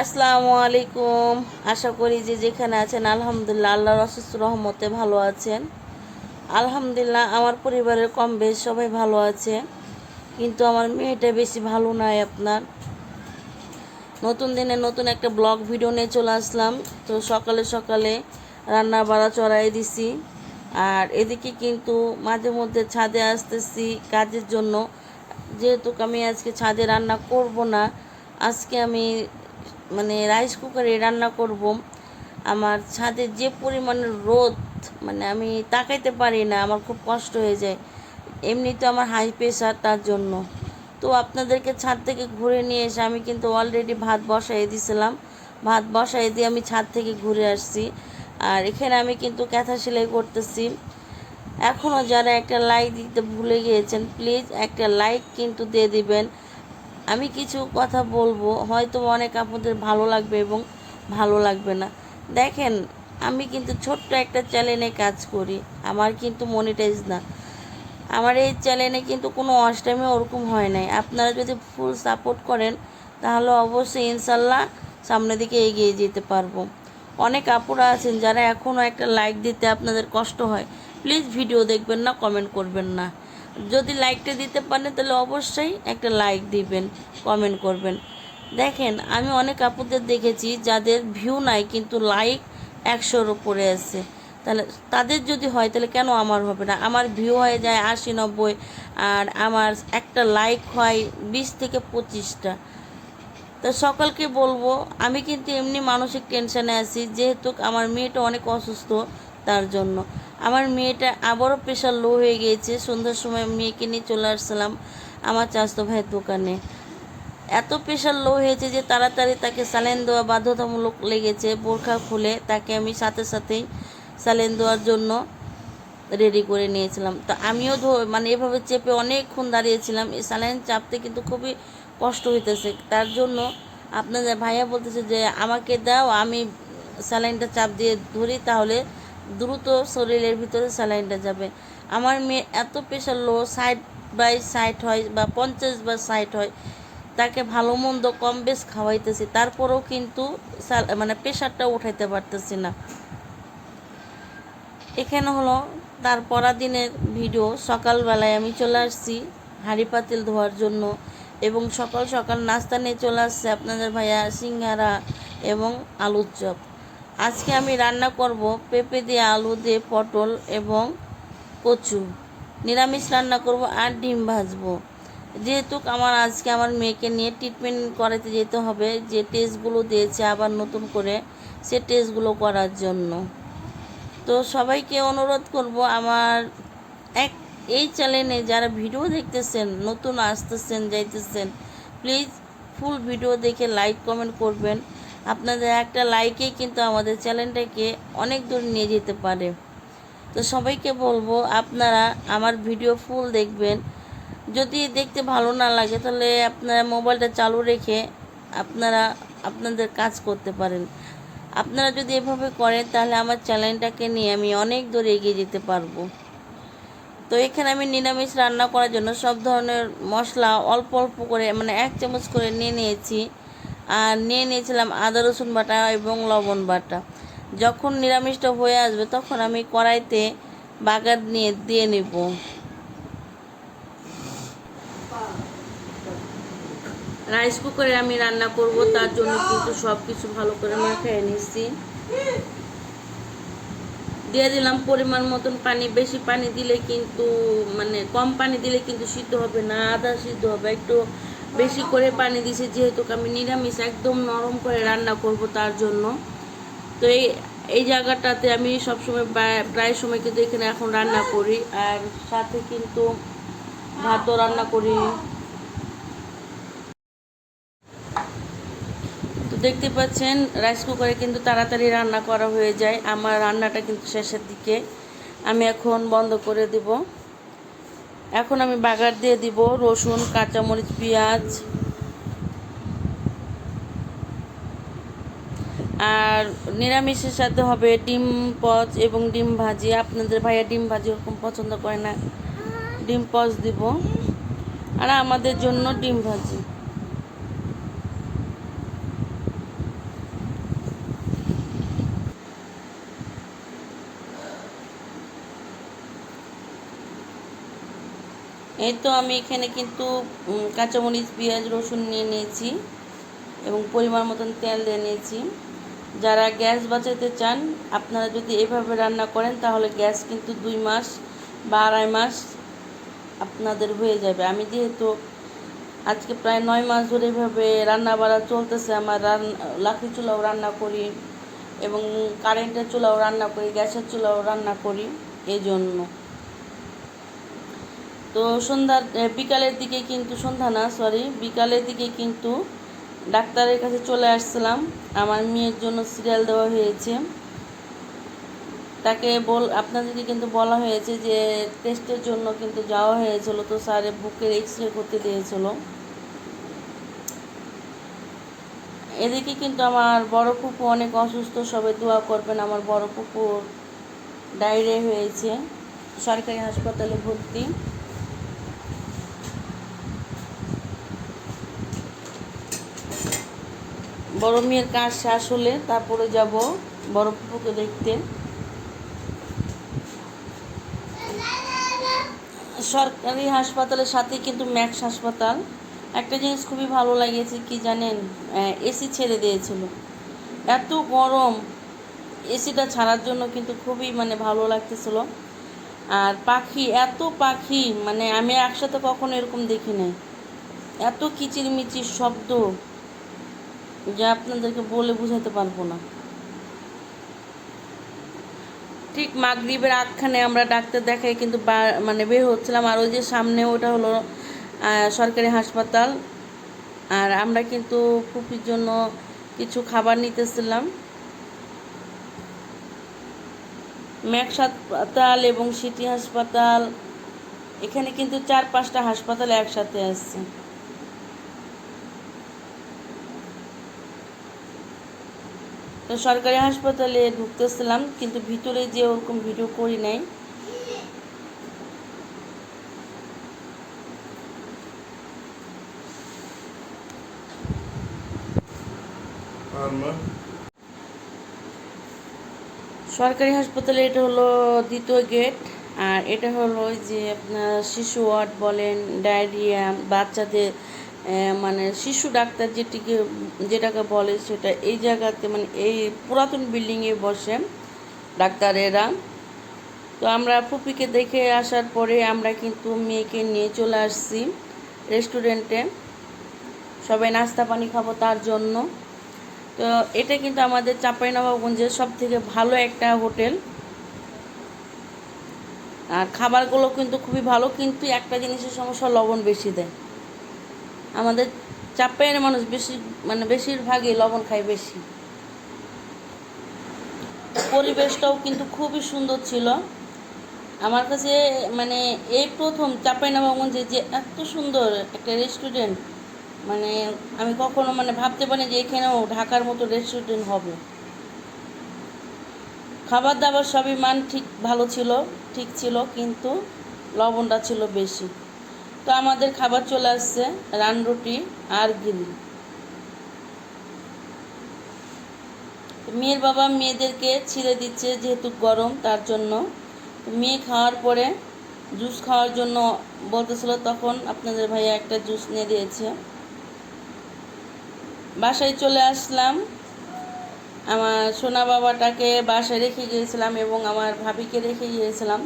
আসসালামু আলাইকুম আশা করি যে যেখানে আছেন, আলহামদুলিল্লাহ আল্লাহর অসুস্থ রহমতে ভালো আছেন। আলহামদুলিল্লাহ আমার পরিবারের কম বেশ সবাই ভালো আছে, কিন্তু আমার মেয়েটা বেশি ভালো নয় আপনার। নতুন দিনে নতুন একটা ব্লগ ভিডিও নিয়ে চলে আসলাম। তো সকালে সকালে রান্না বাড়া চড়াই দিছি। আর এদিকে কিন্তু মাঝে মধ্যে ছাদে আসতেছি কাজের জন্য। যেহেতু আমি আজকে ছাদে রান্না করব না, আজকে আমি মানে রাইস কুকারে রান্না করব। আমার ছাদে যে পরিমাণের রোদ মানে আমি তাকাইতে পারি না, আমার খুব কষ্ট হয়ে যায়। এমনি তো আমার হাই প্রেশার তার জন্য। তো আপনাদেরকে ছাদ থেকে ঘুরে নিয়ে এসে আমি কিন্তু অলরেডি ভাত বসাই দিয়েছিলাম ভাত বসাই দিয়ে আমি ছাদ থেকে ঘুরে আসছি। আর এখানে আমি কিন্তু ক্যাথা সেলাই করতেছি। এখনও যারা একটা লাইক দিতে ভুলে গিয়েছেন প্লিজ একটা লাইক কিন্তু দিয়ে দিবেন। আমি কিছু কথা বলব, হয়তো অনেক আপনাদের ভালো লাগবে এবং ভালো লাগবে না। দেখেন, আমি কিন্তু ছোট্ট একটা চ্যানেলে কাজ করি, আমার কিন্তু মনিটাইজ না। আমার এই চ্যানেলে কিন্তু কোনো অষ্টামী ওরকম হয় নাই। আপনারা যদি ফুল সাপোর্ট করেন, তাহলে অবশ্যই ইনশাল্লাহ সামনের দিকে এগিয়ে যেতে পারব। অনেক আপুরা আছেন যারা এখনও একটা লাইক দিতে আপনাদের কষ্ট হয়। প্লিজ ভিডিও দেখবেন না কমেন্ট করবেন না। যদি লাইকটা দিতে পারেন, তাহলে অবশ্যই একটা লাইক দিবেন কমেন্ট করবেন। দেখেন, আমি অনেক আপুদের দেখেছি, যাদের ভিউ নাই, কিন্তু লাইক একশোর উপরে আছে। তাহলে তাদের যদি হয়, তাহলে কেন আমার হবে না? আমার ভিউ হয়ে যায় আশি, নব্বই, আর আমার একটা লাইক হয় বিশ থেকে পঁচিশটা। তো সকলকে বলব, আমি কিন্তু এমনি মানসিক টেনশানে আছি, যেহেতু আমার মেয়েটা অনেক অসুস্থ, তার জন্য। আমার মেয়েটা আবারও প্রেশার লো হয়ে গিয়েছে। সন্ধ্যার সময় মেয়েকে নিয়ে চলে আসছিলাম আমার চাষতো ভাইয়ের দোকানে। এত প্রেশার লো হয়েছে যে তাড়াতাড়ি তাকে স্যালাইন দেওয়া বাধ্যতামূলক লেগেছে। বোরখা খুলে তাকে আমি সাথে সাথেই স্যালাইন দেওয়ার জন্য রেডি করে নিয়েছিলাম। তো আমিও মানে এভাবে চেপে অনেকক্ষণ দাঁড়িয়েছিলাম। এই স্যালাইন চাপতে কিন্তু খুবই কষ্ট হইতেছে। তার জন্য আপনাদের ভাইয়া বলতেছে যে, আমাকে দাও, আমি স্যালাইনটা চাপ দিয়ে ধরি তাহলে দ্রুত শরীরের ভিতরে স্যালাইনটা যাবে। আমার মেয়ে এত pressure low side by side হয় বা পঞ্চাশ বা সাইড হয়, তাকে ভালো মন্দ কম বেশ খাওয়াইতেছি। তারপরেও কিন্তু মানে প্রেশারটা উঠাইতে পারতেছি না। এখানে হলো তার পরা দিনের ভিডিও সকালবেলায় আমি চলে আসছি হাঁড়ি পাতিল ধোয়ার জন্য এবং সকাল সকাল নাস্তা নিয়ে চলে আসছে আপনাদের ভাইয়া সিঙ্গারা এবং আলুর চপ। আজকে আমি রান্না করব পেঁপে দিয়ে আলু দিয়ে পটল এবং কচু। নিরামিষ রান্না করব আর ডিম ভাজবো। যেহেতু আমার আজকে আমার মেয়েকে নিয়ে ট্রিটমেন্ট করাতে যেতে হবে, যে টেস্টগুলো দিয়েছে আবার নতুন করে সে টেস্টগুলো করার জন্য। তো সবাইকে অনুরোধ করব আমার এক, এই চ্যানেলে যারা ভিডিও দেখতেছেন, নতুন আসতেছেন, যাইতেছেন প্লিজ ফুল ভিডিও দেখে লাইক কমেন্ট করবেন। আপনাদের একটা লাইকেই কিন্তু আমাদের চ্যানেলটাকে অনেক দূর নিয়ে যেতে পারে। তো সবাইকে বলব, আপনারা আমার ভিডিও ফুল দেখবেন। যদি দেখতে ভালো না লাগে, তাহলে আপনারা মোবাইলটা চালু রেখে আপনারা আপনাদের কাজ করতে পারেন। আপনারা যদি এভাবে করেন, তাহলে আমার চ্যানেলটাকে নিয়ে আমি অনেক দূর এগিয়ে যেতে পারব। তো এখানে আমি নিরামিষ রান্না করার জন্য সব ধরনের মশলা অল্প অল্প করে মানে এক চামচ করে নিয়ে নিয়েছি। আর নিয়ে নিয়েছিলাম আদা, রসুন বাটা এবং লবণ বাটা। যখন নিরামিষটা হয়ে আসবে, তখন আমি কড়াইতে বাগার নিয়ে, দিয়ে নেব। রাইস কুকারে আমি রান্না করব, তার জন্য কিন্তু সব কিছু ভালো করে মাখিয়ে নিচ্ছি। দিয়ে দিলাম পরিমাণ মতন পানি, বেশি পানি দিলে কিন্তু মানে কম পানি দিলে কিন্তু সিদ্ধ হবে না, আদা সিদ্ধ হবে, একটু বেশি করে পানি দিছি, যেহেতু আমি নিরামিষ, একদম নরম করে রান্না করব তার জন্য। তো এই এই জায়গাটাতে আমি সবসময় প্রায়- সময় কিন্তু এখানে এখন রান্না করি। আর সাথে কিন্তু ভাতও রান্না করি। তো দেখতে পাচ্ছেন, রাইস কুকারে কিন্তু তাড়াতাড়ি রান্না করা হয়ে যায়। আমার রান্নাটা কিন্তু শেষের দিকে। আমি এখন বন্ধ করে দিব। এখন আমি বাগার দিয়ে দিব, রসুন, কাঁচামরিচ, পেঁয়াজ। আর নিরামিষের সাথে হবে ডিম পচ এবং ডিম ভাজি। আপনাদের ভাইয়া ডিম ভাজি ওরকম পছন্দ করে না। ডিম পচ দিব। আর আমাদের জন্য ডিম ভাজি। এই তো আমি এখানে কিন্তু কাঁচামরিচ, পেঁয়াজ, রসুন নিয়ে নিয়েছি এবং পরিমাণ মতন তেল দিয়ে নিয়েছি। যারা গ্যাস বাঁচাতে চান, আপনারা যদি এভাবে রান্না করেন, তাহলে গ্যাস কিন্তু দুই মাস বা আড়াই মাস আপনাদের হয়ে যাবে। আমি যেহেতু আজকে প্রায় নয় মাস ধরে এভাবে রান্না বাড়া চলতেছে, আমার রান, লাকড়ি চুলাও রান্না করি এবং কারেন্টের চুলাও রান্না করি, গ্যাসের চুলাও রান্না করি এই জন্য তো সন্ধ্যার বিকালের দিকে কিন্তু সন্ধ্যা না সরি বিকালের দিকে কিন্তু ডাক্তারের কাছে চলে আসছিলাম। আমার মেয়ের জন্য সিরিয়াল দেওয়া হয়েছে। তাকে বল, আপনাদেরকে কিন্তু বলা হয়েছে যে টেস্টের জন্য কিন্তু যাওয়া হয়েছিল, তো স্যারে বুকের এক্স রে করতে দিয়েছিল। এদিকে কিন্তু আমার বড় ফুপু অনেক অসুস্থ সবাই দোয়া করবেন, আমার বড় ফুপুর ডায়রিয়া হয়েছে। সরকারি হাসপাতালে ভর্তি। বড় মেয়ের কাজ শেষ হলে তারপরে যাব বড় ফুপুকে দেখতে। সরকারি হাসপাতালের সাথে কিন্তু ম্যাক্স হাসপাতাল। একটা জিনিস খুবই ভালো লাগিয়েছে কি জানেন? এসি ছেড়ে দিয়েছিল। এত গরম, এসিটা ছাড়ার জন্য কিন্তু খুবই মানে ভালো লাগতেছিল। আর পাখি, এত পাখি মানে আমি একসাথে কখনো এরকম দেখি নাই। এত কিচিরমিচির শব্দ। যা আপনাদেরকে বলে বোঝাতে পারব না। ঠিক মাগরিবের আগখানে আমরা ডাক্তার দেখাই, কিন্তু মানে বের হচ্ছিলাম আর ওই যে সামনে ওটা হলো সরকারি হাসপাতাল। আর আমরা কিন্তু ফুপির জন্য কিছু খাবার নিতেছিলাম। ম্যাক্স হাসপাতাল এবং সিটি হাসপাতাল, এখানে কিন্তু চার পাঁচটা হাসপাতাল একসাথে আসছে তো সরকারি হাসপাতালে ঢুকতেছিলাম কিন্তু ভিতরে যে ওরকম ভিডিও করি নাই। সরকারি হাসপাতালে এটা হলো দ্বিতীয় গেট আর এটা হলো যে আপনার শিশু ওয়ার্ড বলেন ডায়রিয়া বাচ্চাদের মানে শিশু ডাক্তার যেটিকে, যেটাকে বলে সেটা এই জায়গাতে মানে এই পুরাতন বিল্ডিংয়ে বসে ডাক্তারেরা। তো আমরা ফুপিকে দেখে আসার পরে আমরা কিন্তু মেয়েকে নিয়ে চলে আসছি রেস্টুরেন্টে সবাই নাস্তা পানি খাব তার জন্য। তো এটা কিন্তু আমাদের চাঁপাইনবাবগঞ্জের সব থেকে ভালো একটা হোটেল। আর খাবারগুলো কিন্তু খুবই ভালো, কিন্তু একটা জিনিসের সমস্যা, লবণ বেশি দেয়। আমাদের চাপাইয়ের মানুষ বেশি মানে বেশিরভাগই লবণ খায় বেশি। পরিবেশটাও কিন্তু খুবই সুন্দর ছিল। আমার কাছে মানে এই প্রথম চাঁপাইনবাবগঞ্জে যে এত সুন্দর একটা রেস্টুরেন্ট মানে আমি কখনো মানে ভাবতে পারি যে এখানেও ঢাকার মতো রেস্টুরেন্ট হবে। খাবার দাবার সবই মান ঠিক ভালো ছিল, ঠিক ছিল, কিন্তু লবণটা ছিল বেশি। তো আমাদের খাবার চলে আসছে, রান রুটি আর গ্রিল। মেয়ের বাবা মেয়েদেরকে ছিঁড়ে দিচ্ছে যেহেতু গরম, তার জন্য। মেয়ে খাওয়ার পরে জুস খাওয়ার জন্য বলতেছিল, তখন আপনাদের ভাইয়া একটা জুস নিয়ে দিয়েছে। বাসায় চলে আসলাম। আমার সোনা বাবাটাকে বাসায় রেখে গিয়েছিলাম এবং আমার ভাবিকে রেখে গিয়েছিলাম।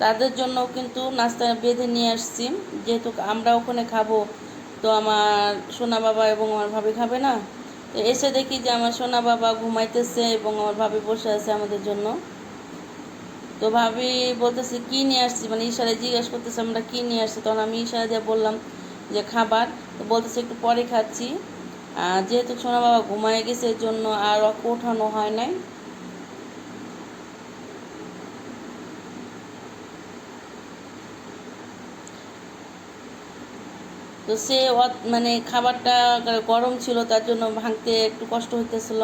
তাদের জন্য কিন্তু নাস্তা বেঁধে নিয়ে আসছি। যেহেতু আমরা ওখানে খাব, তো আমার সোনা বাবা এবং আমার ভাবি খাবে না। তো এসে দেখি যে আমার সোনা বাবা ঘুমাইতেছে এবং আমার ভাবি বসে আছে আমাদের জন্য। তো ভাবি বলতেছে, কী নিয়ে আসছি মানে ইশারায় জিজ্ঞেস করতেছে, আমরা কী নিয়ে আসছি? তখন আমি ইশারা দিয়ে বললাম যে, খাবার। তো বলতেছে, একটু পরে খাচ্ছি। আর যেহেতু সোনা বাবা ঘুমায় গেছে এর জন্য আর ওঠানো হয় নাই। তো সে মানে খাবারটা গরম ছিল, তার জন্য ভাঙতে একটু কষ্ট হইতেছিল।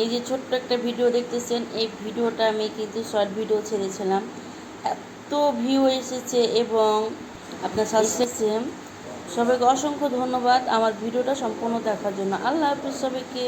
এই যে ছোট্ট একটা ভিডিও দেখতেছেন, এই ভিডিওটা আমি কিন্তু শর্ট ভিডিও ছেড়েছিলাম। এত ভিউ এসেছে এবং আপনার সাবস্ক্রাইব সবাইকে অসংখ্য ধন্যবাদ আমার ভিডিওটা সম্পূর্ণ দেখার জন্য। আল্লাহ হাফিজ সবাইকে।